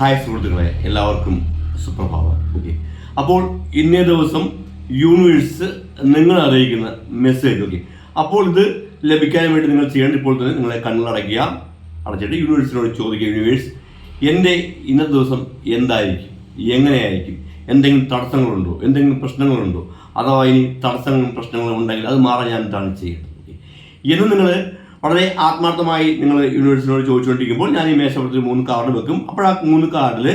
Hi സുഹൃത്തുക്കളെ എല്ലാവർക്കും സുപ്രഭാതം. ഓക്കെ അപ്പോൾ ഇന്നേ ദിവസം യൂണിവേഴ്സ് നിങ്ങൾ അറിയിക്കുന്ന മെസ്സേജ് ഓക്കെ അപ്പോൾ ഇത് ലഭിക്കാൻ വേണ്ടി നിങ്ങൾ ചെയ്യേണ്ട ഇപ്പോൾ തന്നെ നിങ്ങളെ കണ്ണടയ്ക്കുക അടച്ചിട്ട് യൂണിവേഴ്സിനോട് ചോദിക്കുക യൂണിവേഴ്സ് എന്റെ ഇന്നത്തെ ദിവസം എന്തായിരിക്കും? എങ്ങനെയായിരിക്കും? എന്തെങ്കിലും തടസ്സങ്ങളുണ്ടോ? എന്തെങ്കിലും പ്രശ്നങ്ങളുണ്ടോ? അഥവാ ഇനി തടസ്സങ്ങളും പ്രശ്നങ്ങളും ഉണ്ടെങ്കിൽ അത് മാറാൻ ഞാൻ എന്താണ് ചെയ്യേണ്ടത്? എന്ന് നിങ്ങൾ വളരെ ആത്മാർത്ഥമായി നിങ്ങൾ യൂണിവേഴ്സിനോട് ചോദിച്ചുകൊണ്ടിരിക്കുമ്പോൾ ഞാൻ ഈ മേശപ്പുറത്തിൽ മൂന്ന് കാർഡ് വെക്കും. അപ്പോൾ ആ മൂന്ന് കാർഡിൽ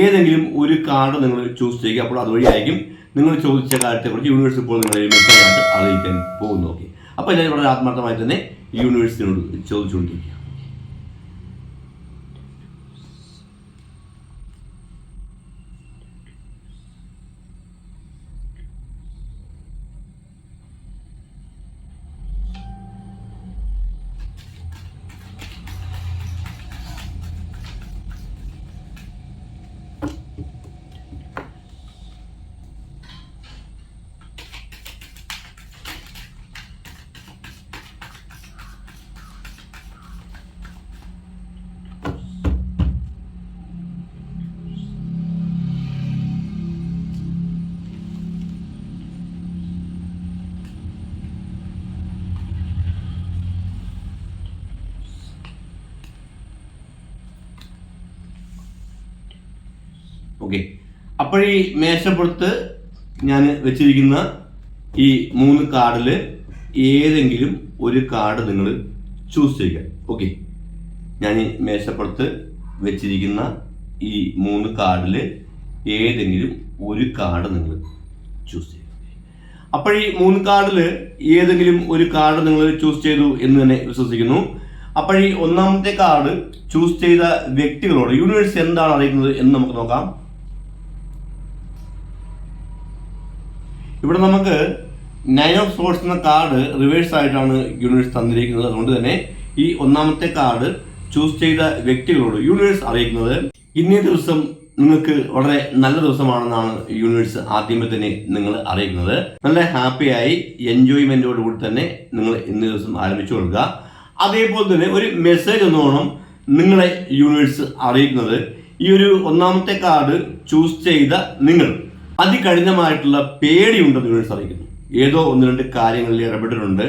ഏതെങ്കിലും ഒരു കാർഡ് നിങ്ങൾ ചൂസ് ചെയ്യുക. അപ്പോൾ അതുവഴിയായിരിക്കും നിങ്ങൾ ചോദിച്ച കാര്യത്തെക്കുറിച്ച് യൂണിവേഴ്സ് ഇപ്പോൾ നിങ്ങളെ മെസ്സേജായിട്ട് അറിയിക്കാൻ പോകുന്നു ഓക്കെ. അപ്പോൾ ഞാൻ വളരെ ആത്മാർത്ഥമായി തന്നെ യൂണിവേഴ്സിനോട് ചോദിച്ചുകൊണ്ടിരിക്കുക. ഓക്കെ ഈ മേശപ്പുറത്ത് ഞാൻ വെച്ചിരിക്കുന്ന ഈ മൂന്ന് കാർഡിൽ ഏതെങ്കിലും ഒരു കാർഡ് നിങ്ങൾ ചൂസ് ചെയ്യുക. ഓക്കെ ഞാൻ മേശപ്പുറത്ത് വെച്ചിരിക്കുന്ന ഈ മൂന്ന് കാർഡിൽ ഏതെങ്കിലും ഒരു കാർഡ് നിങ്ങൾ ചൂസ് ചെയ്യുക. അപ്പോൾ ഈ മൂന്ന് കാർഡിൽ ഏതെങ്കിലും ഒരു കാർഡ് നിങ്ങൾ ചൂസ് ചെയ്തു എന്ന് തന്നെ വിശ്വസിക്കുന്നു. അപ്പോൾ ഈ ഒന്നാമത്തെ കാർഡ് ചൂസ് ചെയ്ത വ്യക്തികളോട് യൂണിവേഴ്സ് എന്താണ് അറിയുന്നത് എന്ന് നമുക്ക് നോക്കാം. ഇവിടെ നമുക്ക് നയൻ ഓഫ് സോഴ്സ് എന്ന കാർഡ് റിവേഴ്സ് ആയിട്ടാണ് യൂണിവേഴ്സ് തന്നിരിക്കുന്നത്. അതുകൊണ്ട് തന്നെ ഈ ഒന്നാമത്തെ കാർഡ് ചൂസ് ചെയ്ത വ്യക്തികളോട് യൂണിവേഴ്സ് അറിയിക്കുന്നത് ഇന്നേ ദിവസം നിങ്ങൾക്ക് വളരെ നല്ല ദിവസമാണെന്നാണ് യൂണിവേഴ്സ് ആദ്യമേ തന്നെ നിങ്ങൾ അറിയിക്കുന്നത്. നല്ല ഹാപ്പിയായി എൻജോയ്മെന്റോട് കൂടി തന്നെ നിങ്ങൾ ഇന്നേ ദിവസം ആരംഭിച്ചു കൊടുക്കുക. അതേപോലെ തന്നെ ഒരു മെസ്സേജ് എന്നോണം നിങ്ങളെ യൂണിവേഴ്സ് അറിയിക്കുന്നത്. ഈ ഒരു ഒന്നാമത്തെ കാർഡ് ചൂസ് ചെയ്ത നിങ്ങൾ അതികഠിനമായിട്ടുള്ള പേടിയുണ്ടെന്ന് യൂണിവേഴ്സ് അറിയിക്കുന്നു. ഏതോ ഒന്ന് രണ്ട് കാര്യങ്ങളിൽ ഇടപെട്ടിട്ടുണ്ട്.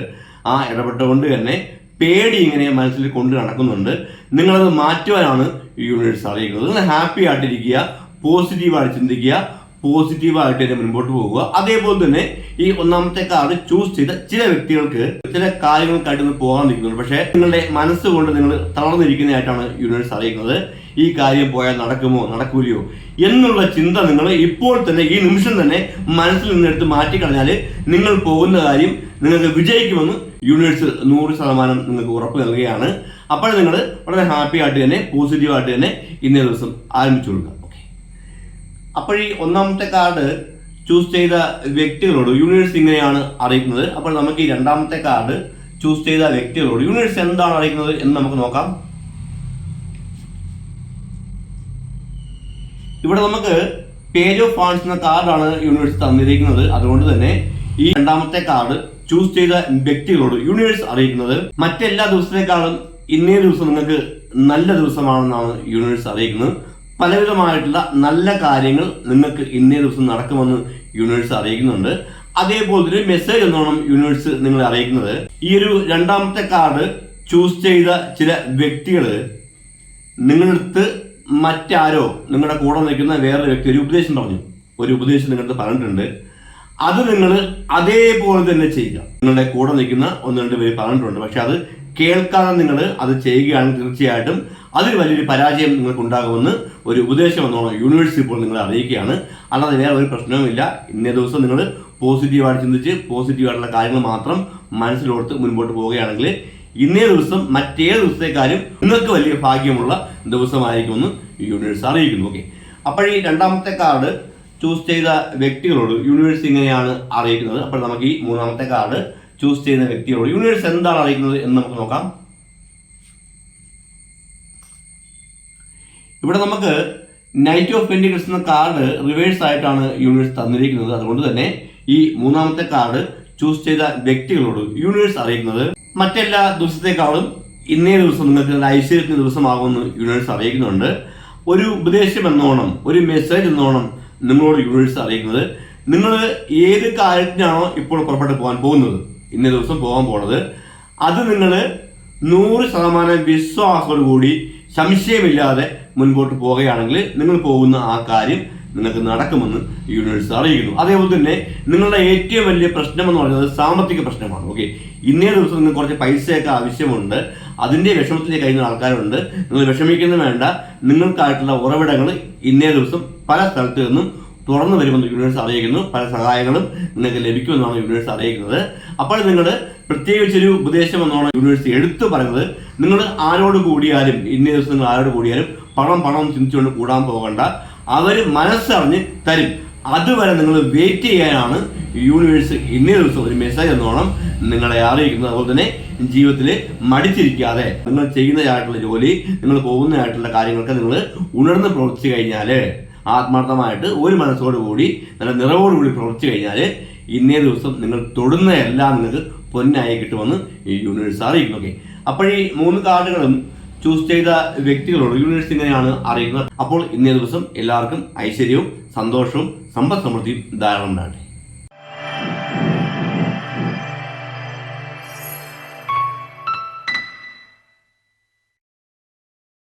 ആ ഇടപെട്ടുകൊണ്ട് തന്നെ പേടി ഇങ്ങനെ മനസ്സിൽ കൊണ്ട് നടക്കുന്നുണ്ട്. നിങ്ങളത് മാറ്റുവാനാണ് യൂണിവേഴ്സ് അറിയിക്കുന്നത്. നിങ്ങൾ ഹാപ്പി ആയിട്ടിരിക്കുക പോസിറ്റീവായിട്ട് ചിന്തിക്കുക പോസിറ്റീവായിട്ട് തന്നെ മുൻപോട്ട് പോകുക. അതേപോലെ തന്നെ ഈ ഒന്നാമത്തെ കാർഡ് ചൂസ് ചെയ്ത ചില വ്യക്തികൾക്ക് ചില കാര്യങ്ങൾക്കായിട്ട് പോകാൻ നിൽക്കുന്നുണ്ട്. പക്ഷേ നിങ്ങളുടെ മനസ്സുകൊണ്ട് നിങ്ങൾ തളർന്നിരിക്കുന്നതായിട്ടാണ് യൂണിവേഴ്സ് അറിയിക്കുന്നത്. ഈ കാര്യം പോയാൽ നടക്കുമോ? നടക്കൂലയോ? എന്നുള്ള ചിന്ത നിങ്ങൾ ഇപ്പോൾ തന്നെ ഈ നിമിഷം തന്നെ മനസ്സിൽ നിന്നെടുത്ത് മാറ്റിക്കളഞ്ഞാൽ നിങ്ങൾ പോകുന്ന കാര്യം നിങ്ങൾക്ക് വിജയിക്കുമെന്ന് യൂണിവേഴ്സ് നൂറ് ശതമാനം നിങ്ങൾക്ക് ഉറപ്പ് നൽകുകയാണ്. അപ്പോൾ നിങ്ങൾ വളരെ ഹാപ്പി ആയിട്ട് തന്നെ പോസിറ്റീവായിട്ട് തന്നെ ഇന്നേ ദിവസം ആരംഭിച്ചു കൊടുക്കുക. ഓക്കെ അപ്പോൾ ഈ ഒന്നാമത്തെ കാർഡ് ചൂസ് ചെയ്ത വ്യക്തികളോട് യൂണിവേഴ്സ് ഇങ്ങനെയാണ് അറിയിക്കുന്നത്. അപ്പോൾ നമുക്ക് ഈ രണ്ടാമത്തെ കാർഡ് ചൂസ് ചെയ്ത വ്യക്തികളോട് യൂണിവേഴ്സ് എന്താണ് അറിയിക്കുന്നത് എന്ന് നമുക്ക് നോക്കാം. ഇവിടെ നമുക്ക് പേജ് ഓഫ് ഫാൻസ് എന്ന കാർഡാണ് യൂണിവേഴ്സ് തന്നിരിക്കുന്നത്. അതുകൊണ്ട് തന്നെ ഈ രണ്ടാമത്തെ കാർഡ് ചൂസ് ചെയ്ത വ്യക്തികളോട് യൂണിവേഴ്സ് അറിയിക്കുന്നത്. മറ്റെല്ലാ ദിവസത്തേക്കാളും ഇന്നേ ദിവസം നിങ്ങൾക്ക് നല്ല ദിവസമാണെന്നാണ് യൂണിവേഴ്സ് അറിയിക്കുന്നത്. പലവിധമായിട്ടുള്ള നല്ല കാര്യങ്ങൾ നിങ്ങൾക്ക് ഇന്നേ ദിവസം നടക്കുമെന്ന് യൂണിവേഴ്സ് അറിയിക്കുന്നുണ്ട്. അതേപോലെ ഒരു മെസ്സേജ് എന്നോണം യൂണിവേഴ്സ് നിങ്ങളെ അറിയിക്കുന്നത്. ഈ ഒരു രണ്ടാമത്തെ കാർഡ് ചൂസ് ചെയ്ത ചില വ്യക്തികൾ നിങ്ങളടുത്ത് മറ്റാരോ നിങ്ങളുടെ കൂടെ നിൽക്കുന്ന വേറൊരു വ്യക്തി ഒരു ഉപദേശം പറഞ്ഞു. ഒരു ഉപദേശം നിങ്ങളുടെ പറഞ്ഞിട്ടുണ്ട്. അത് നിങ്ങൾ അതേപോലെ തന്നെ ചെയ്യുക. നിങ്ങളുടെ കൂടെ നിൽക്കുന്ന ഒന്ന് രണ്ട് പേര് പറഞ്ഞിട്ടുണ്ട്. പക്ഷെ അത് കേൾക്കാതെ നിങ്ങൾ അത് ചെയ്യുകയാണെങ്കിൽ തീർച്ചയായിട്ടും. അതിൽ വലിയൊരു പരാജയം നിങ്ങൾക്ക് ഉണ്ടാകുമെന്ന് ഒരു ഉപദേശം എന്നോണം യൂണിവേഴ്സിറ്റി ഇപ്പോൾ നിങ്ങളെ അറിയിക്കുകയാണ്. അല്ലാതെ വേറെ ഒരു പ്രശ്നവുമില്ല ഇന്നേ ദിവസം നിങ്ങൾ പോസിറ്റീവായിട്ട് ചിന്തിച്ച് പോസിറ്റീവായിട്ടുള്ള കാര്യങ്ങൾ മാത്രം മനസ്സിലോർത്ത് മുൻപോട്ട് പോവുകയാണെങ്കിൽ ഇന്നേ ദിവസം മറ്റേത് ദിവസത്തെക്കാരും നിങ്ങൾക്ക് വലിയ ഭാഗ്യമുള്ള ദിവസമായിരിക്കുമെന്ന് യൂണിവേഴ്സ് അറിയിക്കുന്നു ഓക്കെ അപ്പോൾ ഈ രണ്ടാമത്തെ കാർഡ് ചൂസ് ചെയ്ത വ്യക്തികളോട് യൂണിവേഴ്സ് ഇങ്ങനെയാണ് അറിയിക്കുന്നത്. അപ്പോൾ നമുക്ക് ഈ മൂന്നാമത്തെ കാർഡ് ചൂസ് ചെയ്യുന്ന വ്യക്തികളോട് യൂണിവേഴ്സ് എന്താണ് അറിയിക്കുന്നത് എന്ന് നമുക്ക് നോക്കാം. ഇവിടെ നമുക്ക് നൈറ്റ് ഓഫ് പെൻഡിക്കൽസ് എന്ന കാർഡ് റിവേഴ്സ് ആയിട്ടാണ് യൂണിവേഴ്സ് തന്നിരിക്കുന്നത്. അതുകൊണ്ട് തന്നെ ഈ മൂന്നാമത്തെ കാർഡ് ചൂസ് ചെയ്ത വ്യക്തികളോട് യൂണിവേഴ്സ് അറിയിക്കുന്നത്. മറ്റെല്ലാ ദിവസത്തെക്കാളും ഇന്നേ ദിവസം നിങ്ങൾക്ക് ഐശ്വര്യത്തിന്റെ ദിവസമാകുമെന്ന് യൂണിവേഴ്സ് അറിയിക്കുന്നുണ്ട്. ഒരു ഉപദേശം എന്നോണം ഒരു മെസ്സേജ് എന്നോണം നിങ്ങളോട് യൂണിവേഴ്സ് അറിയിക്കുന്നത്. നിങ്ങൾ ഏത് കാര്യത്തിനാണോ ഇപ്പോൾ പുറപ്പെട്ട് പോകാൻ പോകുന്നത്? ഇന്നേ ദിവസം പോകാൻ പോണത്. അത് നിങ്ങൾ നൂറ് ശതമാനം വിശ്വാസത്തോടു കൂടി സംശയമില്ലാതെ മുൻപോട്ട് പോവുകയാണെങ്കിൽ നിങ്ങൾ പോകുന്ന ആ കാര്യം നിങ്ങൾക്ക് നടക്കുമെന്ന് യൂണിവേഴ്സ് അറിയിക്കുന്നു. അതേപോലെ തന്നെ നിങ്ങളുടെ ഏറ്റവും വലിയ പ്രശ്നം എന്ന് പറയുന്നത് സാമ്പത്തിക പ്രശ്നമാണ്. ഓക്കെ ഇന്നേ ദിവസം നിങ്ങൾക്ക് കുറച്ച് പൈസയൊക്കെ ആവശ്യമുണ്ട്. അതിന്റെ വിഷമത്തിലേക്ക് കഴിയുന്ന ആൾക്കാരുണ്ട്. നിങ്ങൾ വിഷമിക്കുന്ന വേണ്ട. നിങ്ങൾക്കായിട്ടുള്ള ഉറവിടങ്ങൾ ഇന്നേ ദിവസം പല സ്ഥലത്തു നിന്നും തുറന്നു വരുമെന്ന് യൂണിവേഴ്സ് അറിയിക്കുന്നു. പല സഹായങ്ങളും നിങ്ങൾക്ക് ലഭിക്കുമെന്നാണ് യൂണിവേഴ്സ് അറിയിക്കുന്നത്. അപ്പോൾ നിങ്ങൾ പ്രത്യേകിച്ചൊരു ഉപദേശം എന്നാണ് യൂണിവേഴ്സ് എടുത്തു പറയുന്നത്. നിങ്ങൾ ആരോട് കൂടിയാലും ഇന്നേ ദിവസം നിങ്ങൾ ആരോട് കൂടിയാലും പണം പണം ചിന്തിച്ചുകൊണ്ട് കൂടാൻ പോകണ്ട. അവർ മനസ്സറിഞ്ഞ് തരും. അതുവരെ നിങ്ങൾ വെയിറ്റ് ചെയ്യാനാണ് യൂണിവേഴ്സ് ഇന്നേ ദിവസം ഒരു മെസ്സേജ് എന്നോണം നിങ്ങളെ അറിയിക്കുന്നത്. അതുപോലെ തന്നെ ജീവിതത്തിൽ മടിച്ചിരിക്കാതെ നിങ്ങൾ ചെയ്യുന്നതായിട്ടുള്ള ജോലി നിങ്ങൾ പോകുന്നതായിട്ടുള്ള കാര്യങ്ങൾക്ക് നിങ്ങൾ ഉണർന്ന് പ്രവർത്തിച്ചു കഴിഞ്ഞാൽ ആത്മാർത്ഥമായിട്ട് ഒരു മനസ്സോടു കൂടി നല്ല നിറവോടുകൂടി പ്രവർത്തിച്ചു കഴിഞ്ഞാൽ ഇന്നേ ദിവസം നിങ്ങൾ തൊടുന്ന എല്ലാം നിങ്ങൾക്ക് പൊന്നായി കിട്ടുമെന്ന് ഈ യൂണിവേഴ്സ് അറിയിക്കുന്നു. ഓക്കെ അപ്പോൾ ഈ മൂന്ന് കാർഡുകളും ചൂസ് ചെയ്ത വ്യക്തികളോട് യൂണിവേഴ്സ് ഇങ്ങനെയാണ് അറിയുന്നത്. അപ്പോൾ ഇന്നേ ദിവസം എല്ലാവർക്കും ഐശ്വര്യവും സന്തോഷവും സമ്പദ് സമൃദ്ധിയും ധാരാളം ഉണ്ടാകട്ടെ